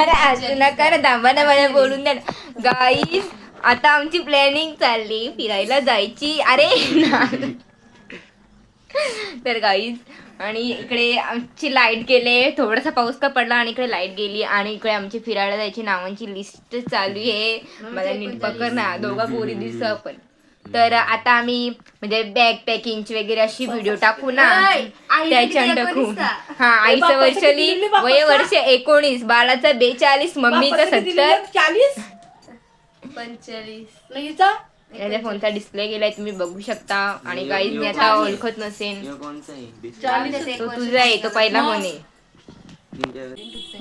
अरे असं नका ना थांबा ना मला बोलून द्या गाईज आता आमची प्लॅनिंग चालली. फिरायला जायची. अरे ना. तर गाईज आणि इकडे आमची लाइट गेले. थोडासा पाऊस का पडला आणि इकडे लाइट गेली. आणि इकडे आमची फिरायला जायची नावांची लिस्ट चालू आहे. मला नीट पकड ना. दोघा पोरी दिसत आपण तर आता आम्ही म्हणजे बॅग पॅकिंगची वगैरे अशी व्हिडिओ टाकू ना. त्याच्यात टाकू हा आईचं वर्षाली वय वर्ष एकोणीस बाळाचा बेचाळीस मम्मीचा सत्तर. चाळीस? पंचेचाळीस. नाहीचा याच्या फोनचा डिस्प्ले गेलाय तुम्ही बघू शकता. आणि काहीच मी आता ओळखत तो तुझा आहे तो पहिला फोन आहे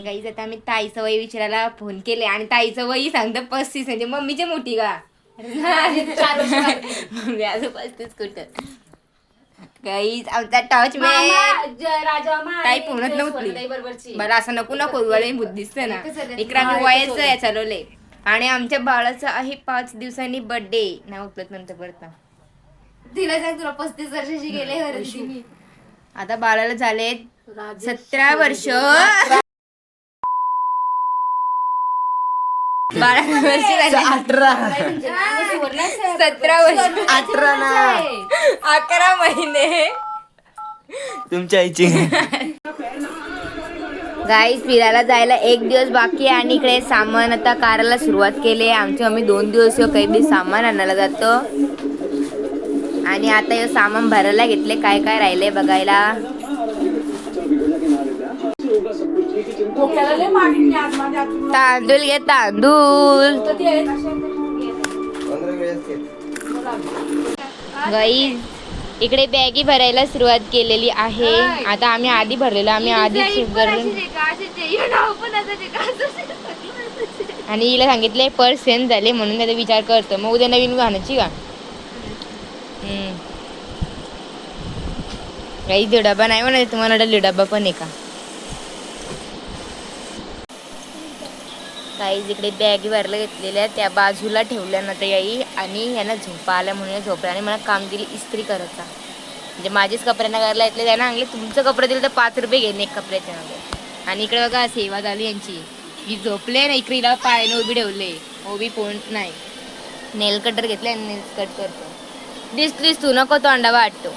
गाईज आता मी ताईचं वय विचारायला फोन केले आणि ताईचं वय सांगतं पस्तीस म्हणजे मम्मीची मोठी का? मम्मी असं कुठं? आमचा टॉच नव्हती. नको नको बुद्धिस्त ना. इकडे आम्ही वयाचं आहे चालवले आणि आमच्या बाळाचा आहे पाच दिवसांनी बर्थडे नाही उचलत नंतर तिला सांग तुला पस्तीस वर्षाची गेले आता बाळाला झाले सतरा वर्ष. बारा वर्ष झाले. अठरा सतरा वर्ष. अठरा ना. अकरा महिने. तुमच्या आईची. गाईस फिरायला जायला एक दिवस बाकी आहे आणि इकडे सामान आता काराला सुरुवात केली आहे. आमची आम्ही दोन दिवस काही बी सामान आणायला जातो. आणि आता हे सामान भरायला घेतले. काय काय राहिले बघायला डोक्याला लय मागितली आज माझ्या आतून. तांदूळ घे तांदूळ? गाईज इकडे बॅगी भरायला सुरुवात केलेली आहे. आता आम्ही आधी भरलेलो आम्ही भरलो आणि हिला सांगितले पर सेंड झाले म्हणून त्याचा विचार करतो. मग उद्या नवीन घालायची का? काही तो डबा नाही म्हणा तुम्हाला वाटलं डबा पण आहे का? काही इकडे बॅग भरल्या घेतलेल्या त्या बाजूला ठेवल्या ना त्या याई आणि यांना झोपा आल्या म्हणून झोपल्या आणि मला काम दिली इस्त्री करायचा. म्हणजे माझेच कपड्यांना करायला येतले त्यांना सांगले तुमचं कपडे दिलं तर पाच रुपये घेईन एक कपड्याच्या मागे. आणि इकडे बघा सेवा झाली यांची. ही झोपले ना इकडे हिला पायाने उभी ठेवले. उभी कोण नाही. नेल कटर घेतले आणि नेल कट करतो. दिसलीस तू नको तोंडा वाटतो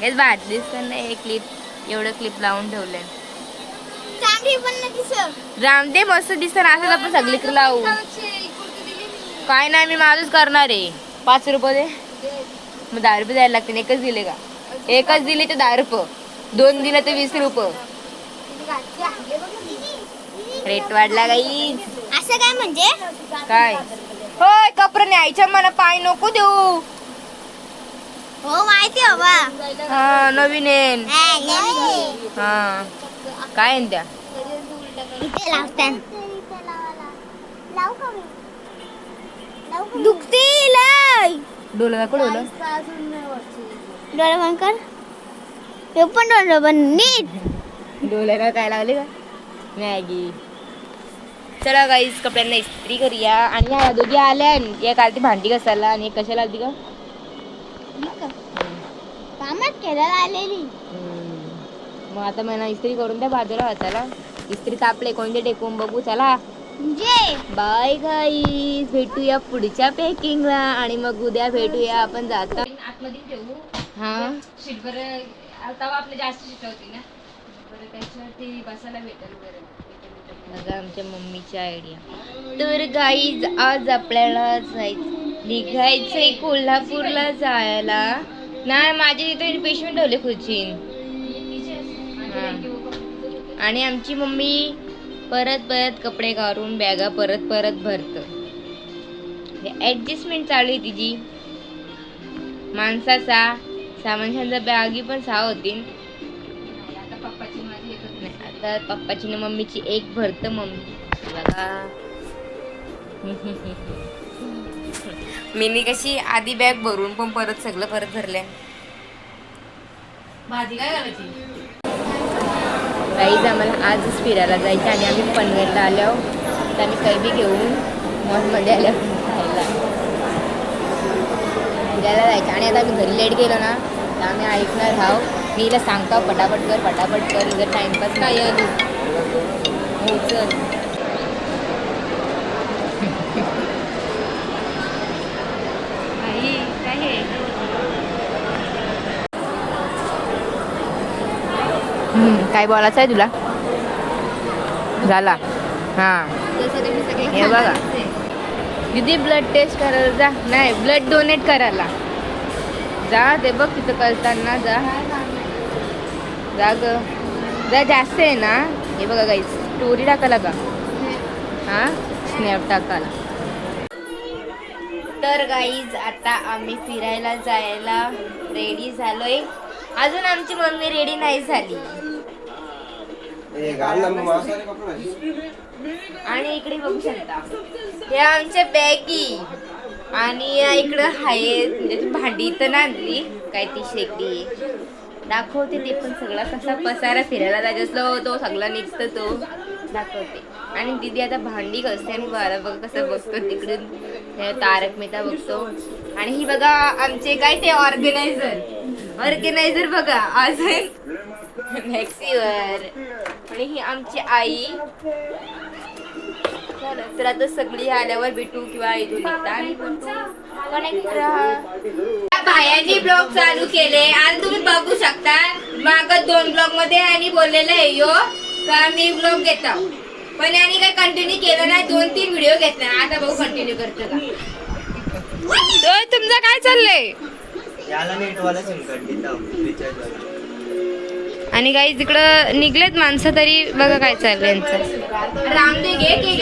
हेच भात तर नाही क्लिप एवढं क्लिप लावून ठेवलंय. रामदे मस्त दिसत असं आपण सगळीकडे लावू. काय नाही मी माझंच करणार आहे. पाच रुपये दे. मग दहा रुपये द्यायला लागते एकच दिले का? एकच दिले तर दहा रुपये. दोन दिले तर वीस रुपये. रेट वाढला काही असं काय म्हणजे? काय? होय कपडे न्यायच्या मला पाय नको देऊ. हो माहिती बाबा. हा नवीन येईन. हा, नवीन हा. काय आहे त्या? आहे. इथे लावतात दुखती लय. डोलं दाखव डोलं डोळे बंद कर. पण डोळे बंद नीट. डोल्याला काय लावले का? मॅगी. चला गाईस कपड्यांना इस्त्री करूया. आणि ह्या दोघी आल्या एक आलती भांडी घासायला आणि एक कशाला आलती का कामात केलेला आलेली. मग आता मला इस्त्री करून द्या बाजूला वाचायला इस्त्री तापले कोणते टेकून बघू चला. म्हणजे? बाय गाईस भेटूया पुढच्या पॅकिंगला आणि मग उद्या भेटूया आपण जाता. आतमध्ये ठेवू. हा. शीटवर तवा आपल्या जास्त शीट होती ना. बरं त्याच्यावरती बसायला भेटेल बरं बघा आमच्या मम्मीची आयडिया तर गाईज आज आपल्याला जायचं निघायचंय कोल्हापूरला जायला. नाही माझे तिथे पेशंट ठेवले खुर्चीन. आणि आमची मम्मी परत परत कपडे काढून बॅगा परत परत भरत. ऍडजस्टमेंट चालू आहे तिची. माणसाचा सामानशांचा बॅगी पण सहा होती आता पप्पाची ना मम्मीची एक भरत मम्मी. बघा. मिनी कशी आधी बॅग भरून पण परत सगळं परत भरल्या. भाजी काय करायची काहीच आम्हाला आजच फिरायला जायचं आणि आम्ही पनवेलला आलो तर आम्ही काही बी घेऊन मॉलमध्ये आल्या खायला. फिरायला जायचं. आणि आता आम्ही घरी लेट गेलो ना तर आम्ही ऐकणार हाव मी हिला सांगतो पटापट कर पटापट कर जर टाइमपास नाही आली हो चल आई, काय हे? हम्म, काय बोलायचं आहे तुला? झाला. हा. हे बघा. किती ब्लड टेस्ट करायला जा. नाही ब्लड डोनेट करायला. जा ते बघ तिथं करताना जा. जा ग. जा जास्त आहे ना. हे बघा काही स्टोरी टाकायला का हा? स्नॅप टाकायला. तर गाईज आता आम्ही फिरायला जायला रेडी झालोय. अजून आमची मम्मी रेडी नाही झाली. आणि इकडे बघू शकता. हे आमच्या बॅगी. आणि या इकडं आहे म्हणजे भांडी तर नांदली काय ती शेगडी. दाखवते ते पण सगळा कसा पसारा फिरायला जायचं असलो हो, तो सगळा निघतो तो. दाखवते. आणि दीदी आता भांडी कसते आणि बारा बघ कसं बघतो तिकडून. हे तारक मेहता बघतो. आणि ही बघा आमचे काय ते ऑर्गनायझर. ऑर्गनायझर बघा अजून. मॅक्सीवर आणि ही आमची आई. तर आता सगळी आल्यावर भेटू किंवा इथून निघता. आणि कनेक्ट राहा भायांनी ब्लॉग चालू केले. आणि तुम्ही बघू शकता. माग दोन ब्लॉगमध्ये आणि बोललेलं आहे यो का मी ब्लॉग घेता? पण यांनी काही कंटिन्यू केलं नाही. दोन तीन व्हिडिओ घेतले आता बघू कंटिन्यू करतो का? तुमचं काय चाललंय? याला नेटवाला सिम कार्ड घेता. रिचार्ज वाला आणि काही तिकडं निघलेत माणसं तरी बघा काय चाललंय यांचं. रामदे घे गेली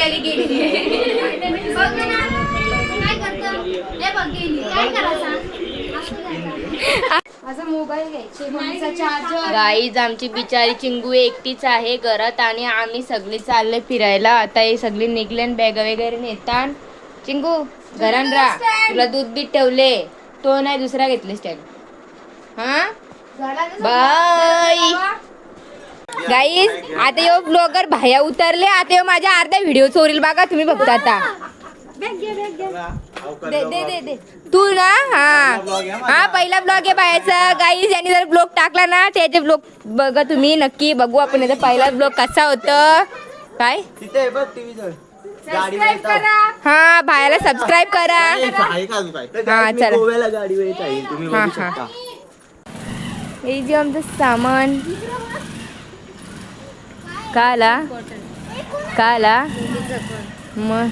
गाईज आमची बिचारी चिंगू एकटीच आहे घरात आणि आम्ही सगळी चालले फिरायला. आता हे सगळी निघले बॅग वगैरे नेतात चिंगू घरान राहा. तुला दूध बीत ठेवले. तो नाही दुसरा घेतले स्टँड हा? बाय. गाईज आता यो ब्लॉगर भाया उतरले आता यो माझ्या अर्धा व्हिडिओ चोरील बघा तुम्ही बघता आता. दे दे दे दे. तू ना हा. हा पहिला ब्लॉग आहे बायाचा गाईज यांनी जर ब्लॉग टाकला ना त्याचे ब्लॉग बघा तुम्ही नक्की बघू आपण. याचा पहिला ब्लॉग कसा होतं? काय. हा भायाला सबस्क्राईब करा. आहे का अजून काय? तर हा, चला. हा, बघू हा. এই जे आमचं सामान काला काला मग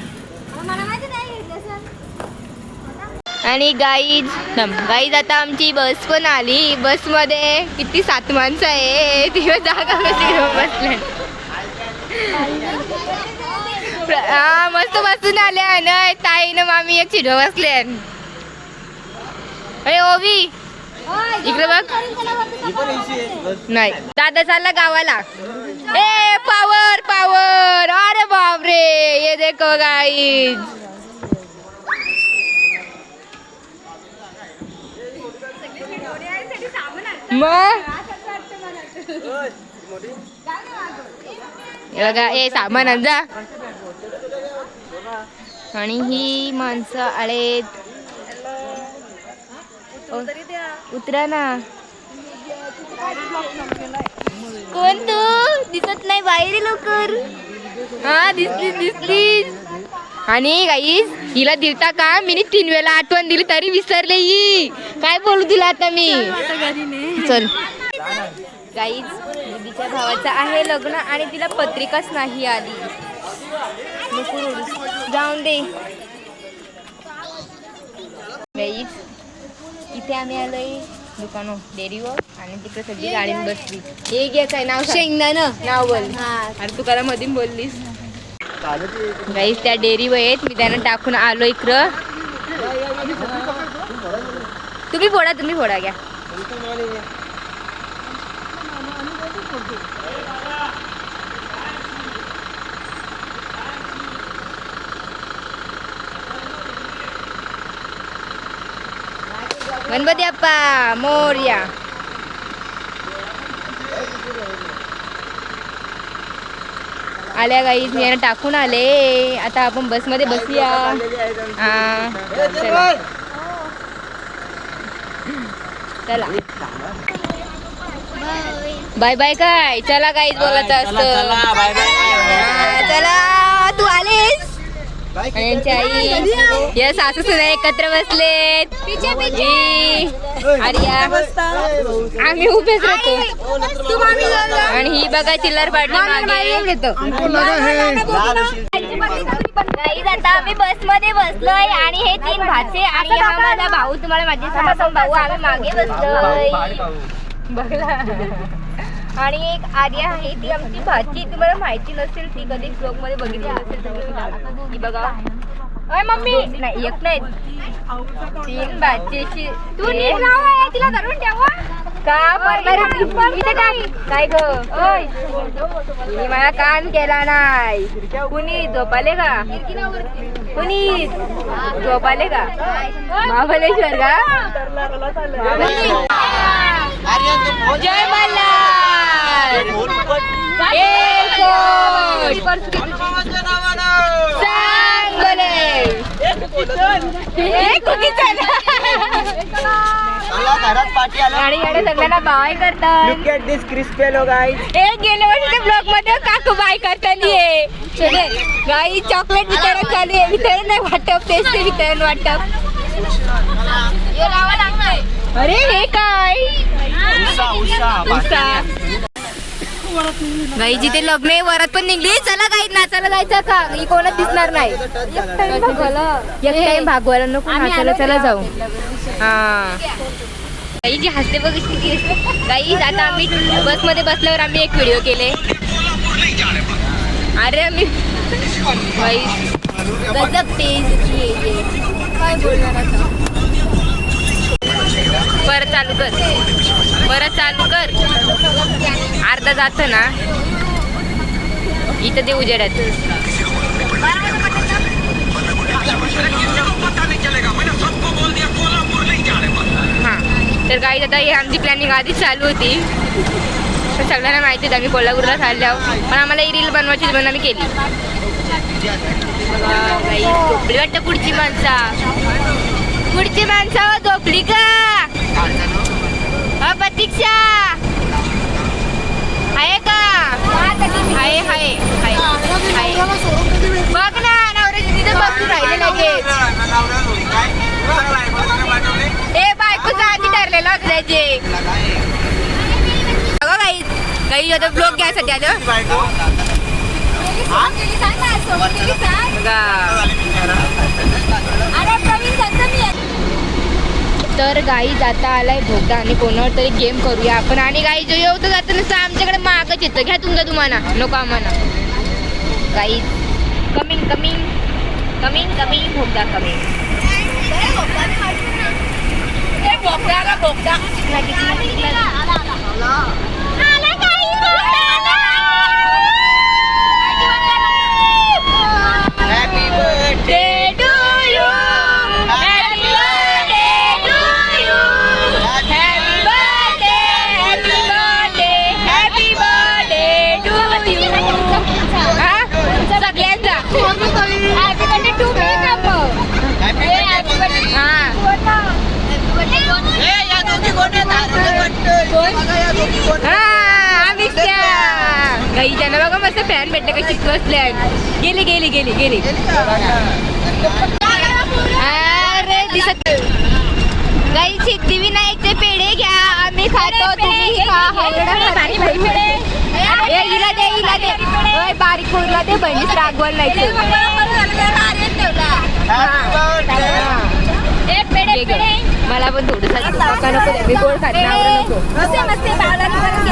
आणि गाईज गाईज आता आमची बस पण आली. बसमध्ये किती सात माणसं आहे तिथे जागा कशी घेऊन बसल्या? हा मस्त बसून आल्या ना. ताई न मामी एक चिडव बसले अरे ओवी! इकडे बघ. नाही. दादा चालला गावाला. ए पावर पावर अरे बापरे. ये देखो गाईज मग? बघा ए सामान जा आणि ही माणसं आलेत. उतरा ना. कोण तू? दिसत नाही बाहेर लवकर. हा दिसली दिसली. आणि गाईस हिला दिलता का? मी तीन वेळा आठवण दिली तरी विसरले ही. काय बोलू तिला आता मी? चल. गाईज दीदीच्या भावाचं आहे लग्न आणि तिला पत्रिकाच नाही आली. जाऊन दे गाईज इथे आम्ही आलोय. दुकानो डेअरीवर. आणि तिकडे सगळी गाडीत बसली. हे घ्यायचं आहे नाव शेंगदाणा. नाव बोल. अरे तू करा मधून बोललीस. गाईस त्या डेअरीवर आहेत. मी त्यांना टाकून आलो इकडं. तुम्ही फोडा तुम्ही फोडा घ्या. गणपती अप्पा मोर्या आल्या गाईज मी यांना टाकून आले. आता आपण बसमध्ये बसूया. चाललेली आहेत आमची. हा चला. बाय. बाय काय? चला काहीच बोलायचं असतं. चला. यांची आई या सासू सुद्धा एकत्र बसलेत. ही, आर्या. आम्ही उभेच राहतो. आणि ही बघा चिल्लर पाडली आता आम्ही बसमध्ये बसलोय आणि हे तीन भाचे आणि हा माझा भाऊ. तुम्हाला माझे भाऊ आम्ही मागे बसलोय. बघला आणि एक आर्या आहे ती आमची भाची. तुम्हाला माहिती नसेल ती कधी ब्लॉगमध्ये बघितली नसेल तर ती बघा. अय मम्मी! नाही एक नाही. तीन भाचीची. तू नीट नाव आहे तिला धरून ठेवा. का इथे काय काय ग. ओय. मला कान केला नाही. कुणी? झोपाले का? कुणी? झोपाले का? महाबलेश्वर का. जय मल्हार. सगळ्यांना बाय करतात. लुक ॲट दिस क्रिस्पेलो गाईज ए गेल्या वर्षीच्या ब्लॉगमध्ये काकू बाय करताना गाई चॉकलेट वितरण चालू आहे. वितरण नाही वाटप तेच ते वितरण वाटप अरे हे काय? उषा उषा गाई जिथे लग्न आहे वरात पण निघली. चला काही नाचायला जायचं का? ही कोणाच दिसणार नाही. एक टाइम भागवायला नको ना चला जाऊ. हा. गाई जी हसते बघ आता आम्ही बसमध्ये बसल्यावर आम्ही एक व्हिडिओ केले. अरे आम्ही गजब तेज काय बोलणार आता? परत चालू कर. परत चालू कर. अर्धा जात ना. इथं ते उजेडात. हां. तर काही आता हे आमची प्लॅनिंग आधीच चालू होती. तर सगळ्यांना माहितीच आम्ही कोल्हापूरला चालल्यावर पण आम्हाला ही रील बनवायची म्हणून आम्ही केली. झोपली वाटतं पुढची माणसा. पुढची माणसा हो, झोपली का? अ, प्रतीक्षा! आहे का? आहे हाय हाय हाय बघ ना नवऱ्याची तिथे बसून राहिले लगेच ए बायकोचा आधी ठरलेलं बघा काही काही आता ब्लॉग घ्यायसाठी आलं बघा तर गाई जाता आलाय भोगदा. आणि कोणावर तरी गेम करूया आपण. आणि गाई जो येऊ तर जातं आमच्याकडे मागच येतं घ्या तुमचा तुम्हाला. नको आम्हाला. गाई. Coming coming. Coming coming. भोगदा coming. Happy birthday Happy birthday to you. Happy birthday, happy birthday, happy birthday to you. हा? सगळ्यांचा हॅपी बर्थडे टू मी का मग? हॅपी ए, happy birthday. हा. या दोघी कोण आहेत हा, आम्हीच त्या. गाई त्यांना बघा मस्त फॅन भेटले कशी बसले गेली गेली गेली गेली अरे दिसत गाई सिद्धिविनायकचे पेढे घ्या आम्ही खातो तुम्ही खा. ए, हिला दे हिला दे ओय, बारीक पोरला दे बहिणीच रागवण नाही ते. मला पण थोडं नका नको द्या. मी गोड खात नाही, आवडं नको.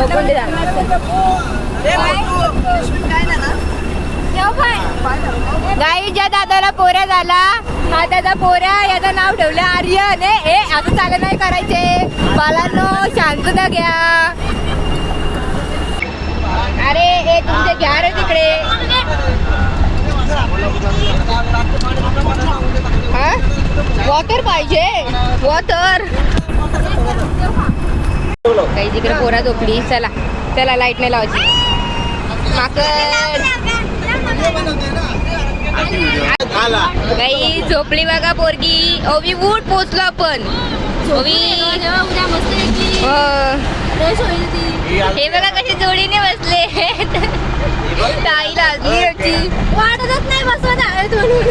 बघून दे जरा. गाई ज्या दादाला पोऱ्या झाला हा दादा पोऱ्या याचं नाव ठेवलं आर्यन. ए ए, असं चालत नाही करायचे. बालांनो शांतता घ्या. अरे ए तुमचे घ्या रे तिकडे. हा वॉटर पाहिजे. वॉटर काही तिकडे पोरा झोपली चला. चला लाइट नाही लावायची. बाई झोपली बघा पोरगी. ओवी उठ पोचलो आपण. ओवी हो. हे बघा कशी जोडीने बसले. ताई लाजली होती. वाटतच नाही बसवत.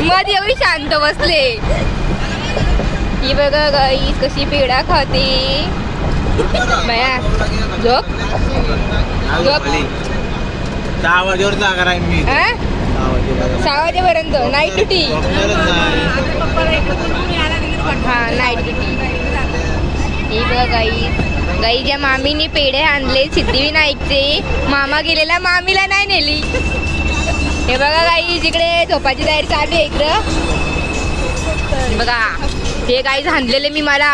मध एवढी शांत बसले. ही बघा गाई कशी पेढा खाते. बया झोप. झोप. दहा वाजेवर जागा राहील मी? दहा वाजेला सहा वाजेपर्यंत. Night duty. हा नाईट ड्युटी ही बघा गाई गाईच्या मामीने पेढे आणले सिद्धिविनायकचे मामा गेलेला मामीला नाही नेली. हे बघा गाई जिकडे झोपाची तयारी चालू आहे इकडं. बघा हे गाई आणलेले मी मला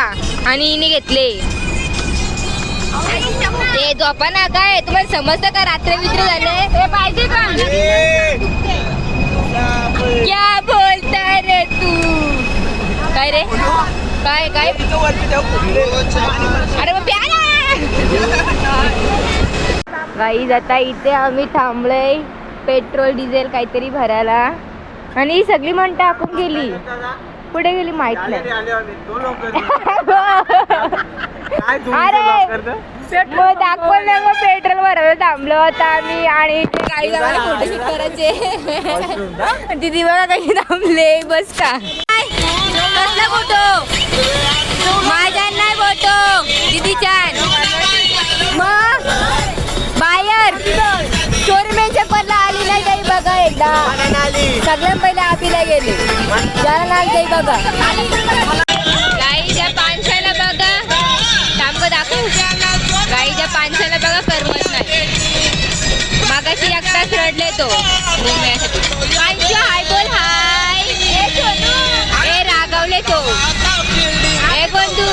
आणि हिने घेतले. ते झोपा ना काय? तुम्हाला समजतं का? रात्र मित्र झाले. पाहिजे का? क्या बोलता रे तू? काय रे? काय काय? अरे मग गाई जाता इथे आम्ही थांबलोय पेट्रोल डिझेल काहीतरी भरायला. आणि ही सगळी मन टाकून गेली. कुठे गेली माहीत नाही. अरे मग दाखवलं मग पेट्रोल भरायला थांबलो होता आम्ही. आणि इथे काही जणांना फोटोशूट करायचे. दिदी बघा कशी थांबले. बस का? कसला फोटो? माझ्या नाही फोटो. दीदीच्यान मग? बाहेर. चोरमेन चक्करला आली नाही जाई बघा एकदा. सगळ्यात पहिले आबीला गेले. जरा नाही जाई बघा. गाईच्या पानशाला बघा. थांब दाखव. गाईच्या पानशाला बघा करमत नाही. मागाशी एकटाच रडले तो. हाय बोल हाय. हे रागावले तो. हे कोण तू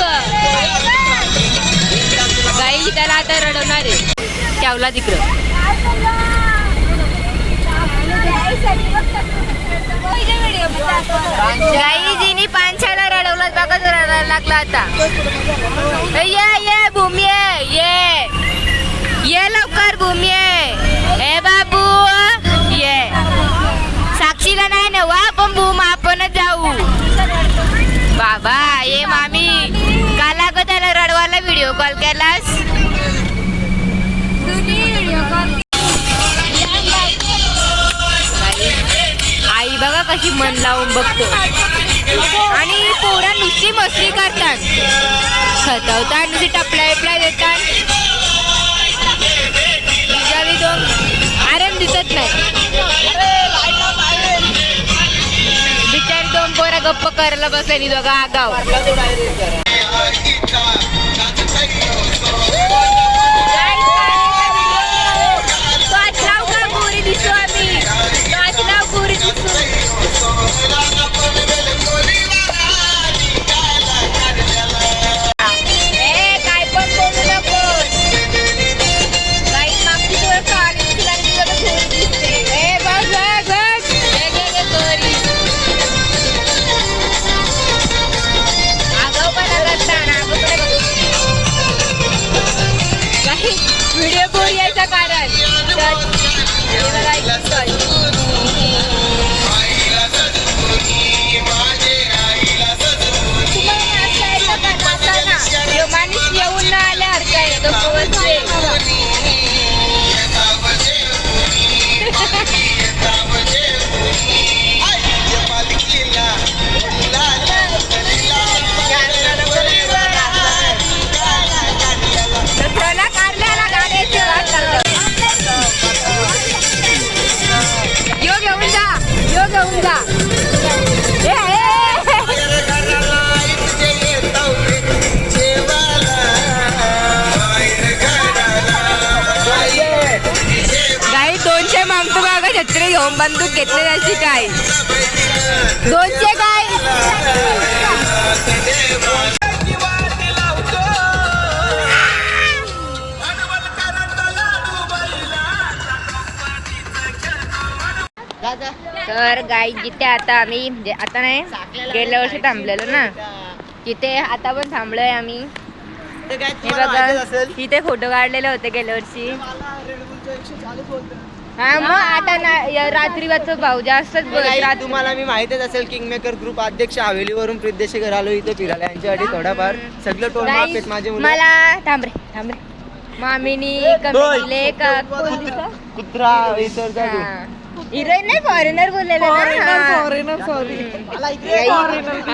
गाई त्याला आता रडवणार आहे. ठेवला तिकडं. गाईजीनी पानशाला रडवलं बघा तो रडायला लागला आता. ये ये भूमी ये ये. लवकर भूमी ए बाबू ये. साक्षीला नाही ना वा पण भूम आपणच जाऊ. बाबा ये मामी. काल अगं त्याला रडवायला व्हिडिओ कॉल केलास? की मन लावून बघतो. आणि पोरा नुसती मस्ती करतात. खतवतात नुसती टपल्या विपल्या देतात. दोन आराम दिसत नाही. बिचारी दोन पोरा गप्प करायला बसलेली दोघा आगाव. वाचलाव का दिसू आम्ही. वाचलाव पोरी दिसू बंदूक घेतली अशी काय? दोनशे काय? तर गाई जिथे आता आम्ही म्हणजे आता नाही गेल्या वर्षी थांबलेलो ना. तिथे आता पण थांबलोय आम्ही. हे बघा तिथे फोटो काढलेले होते गेल्या वर्षी. हा मग आता ना या भाऊ जास्तच. तुम्हाला मी माहितच असेल किंगमेकर ग्रुप अध्यक्ष हवेलीवरून प्रिद्देशी घर आलो इथे फिरायला. यांच्यासाठी थोडाफार सगळं टोल Guys, माझे मुलं. मला थांब रे थांब रे. मामीनी कमी दिले का कुत्रा तू. हिरोईन नाही फॉरेनर बोललेला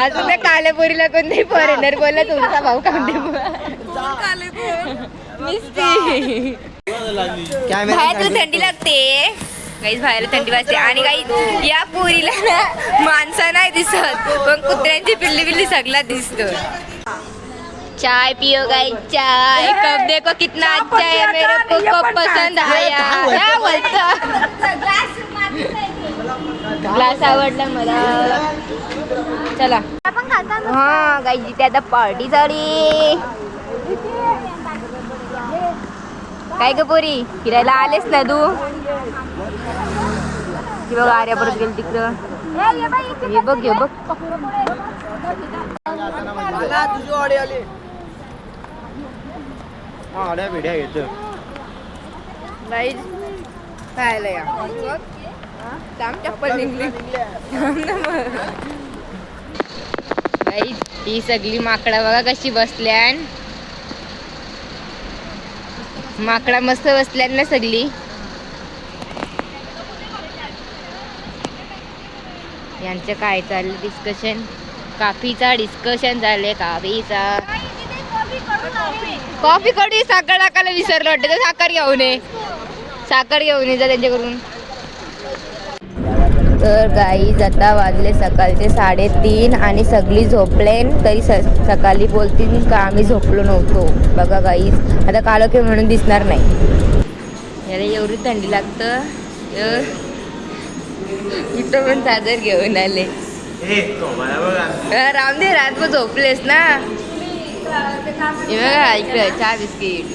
अजून त्या काल्यापुरीला कोणतरी फॉरेनर बोलला तुमचा भाऊ कांदे मिस्टी. बाहेर तुला थंडी लागते. काहीच बाहेर थंडी वाजते. आणि काही या पुरीला ना माणसं नाही दिसत. पण कुत्र्यांची पिल्ली पिल्ली सगळा दिसतो. चाय पियो गाई चाय. कब देखो कितना अच्छा है. मेरे को कब पसंद आया। क्या बोलता? ग्लास आवडला मला. चला. आपण खाता हा गाई जिथे आता पार्टी झाली काय ग पोरी? फिरायला आलेस ना तू? बघ आर्या परत गेली तिकडं. हे बघ हे बघ. आड्या भिड्या घेतो बाई खायला या. चप्पल निघली. ही सगळी माकडा बघा कशी बसल्यान माकडा मस्त बसल्यात ना सगळी. यांचं काय चाललं डिस्कशन काफीचा डिस्कशन झाले काफीचा. कॉफी कडू साखर टाकायला विसरलं वाटतं तर साखर घेऊन ये. साखर घेऊन ये जा त्यांच्याकडून. तर गाई आता वाजले सकाळचे साडेतीन आणि सगळी झोपलेन तरी स सकाळी बोलतील का आम्ही झोपलो नव्हतो. बघा गाईज आता कालोखे म्हणून दिसणार नाही. याला एवढी थंडी लागतं इथं पण चादर घेऊन आले. अ, रामदेव रातभर झोपलेस ना? बघा इकडं चहा बिस्किट.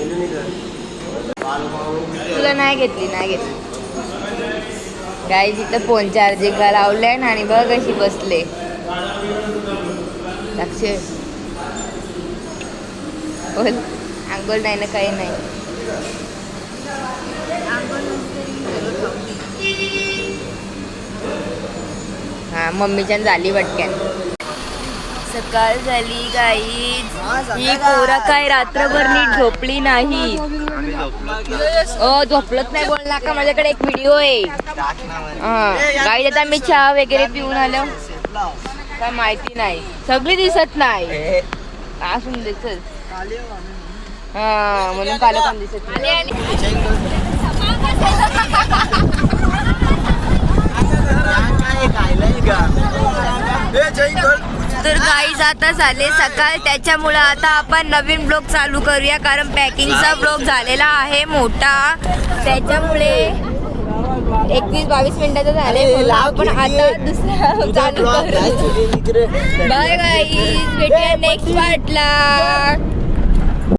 तुला नाही घेतली नाही घेतली. गाई तिथं फोन चार्जिंगला लावले आणि बघ अशी बसले. लक्ष. बोल. आंघोळ नाही ना काही नाही. हा मम्मीच्या झाली पटक्यान सकाळ झाली गाई ही पोरा काय रात्रभर नीट झोपली नाही. झोपलत नाही. बोलला का माझ्याकडे एक व्हिडिओ आहे. हा गाई आता मी चहा वगैरे पिऊन आलो. काय माहिती नाही. सगळी दिसत नाही. हे, असून दिसत? हा म्हणून काल पण दिसत नाही. तर गाईज आता झाले सकाळ त्याच्यामुळं आता आपण नवीन ब्लॉग चालू करूया कारण पॅकिंगचा ब्लॉग झालेला आहे मोठा. त्याच्यामुळे एकवीस बावीस मिनिटाचं झाले आपण आता दुसरा चालू करू. बाय गाईज भेटूया नेक्स्ट पार्टला